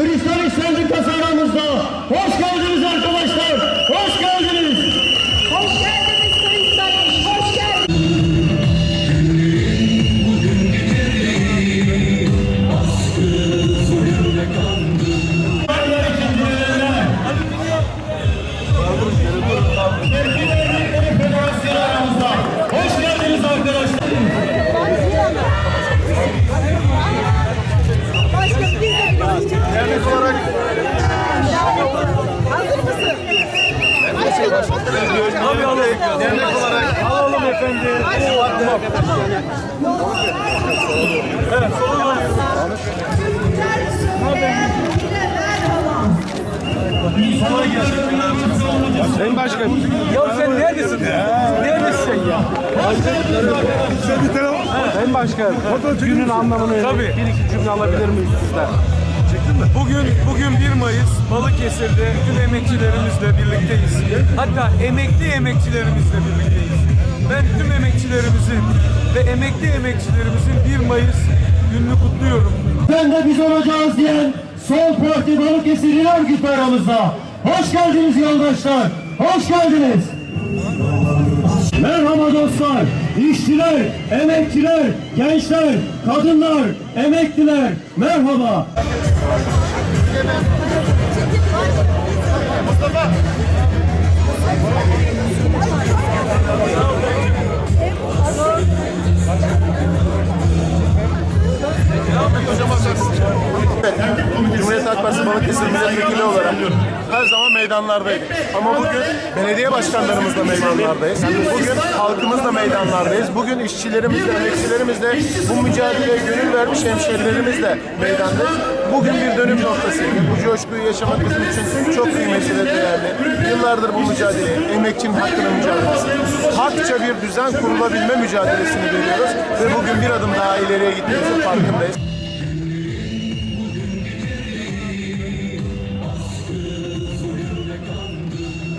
Kristal İş alalım. Dernek olarak alalım efendim. Sayın Başkan. Ya sen neredesin ya? Neredesin sen ya? Sayın Başkan, günün anlamını Tabii. bir iki cümle alabilir miyiz sizden? Bugün bugün 1 Mayıs Balıkesir'de tüm emekçilerimizle birlikteyiz. Hatta emekli emekçilerimizle birlikteyiz. Ben tüm emekçilerimizin ve emekli emekçilerimizin 1 Mayıs gününü kutluyorum. Ben de biz olacağız diyen Sol Parti Balıkesir'in örgütü aramızda. Hoş geldiniz yoldaşlar. Hoş geldiniz. Merhaba dostlar, işçiler, emekçiler, gençler, kadınlar, emekliler, merhaba. Mustafa. Hocam bakarsın. Cumhuriyet Halk Partisi Balıkesir Milletvekili olarak her zaman meydanlardaydık. Ama bugün belediye başkanlarımızla meydanlardayız. Bugün halkımızla meydanlardayız. Bugün işçilerimizle, emekçilerimizle bu mücadeleye gönül vermiş hemşerilerimizle meydandayız. Bugün bir dönüm noktası. Bu coşkuyu yaşamak bizim için çok kıymetli ve değerli. Yıllardır bu mücadeleyi, emekçinin hakkına mücadelesi, hakça bir düzen kurulabilme mücadelesini veriyoruz ve bugün bir adım daha ileriye gittiğimizin farkındayız.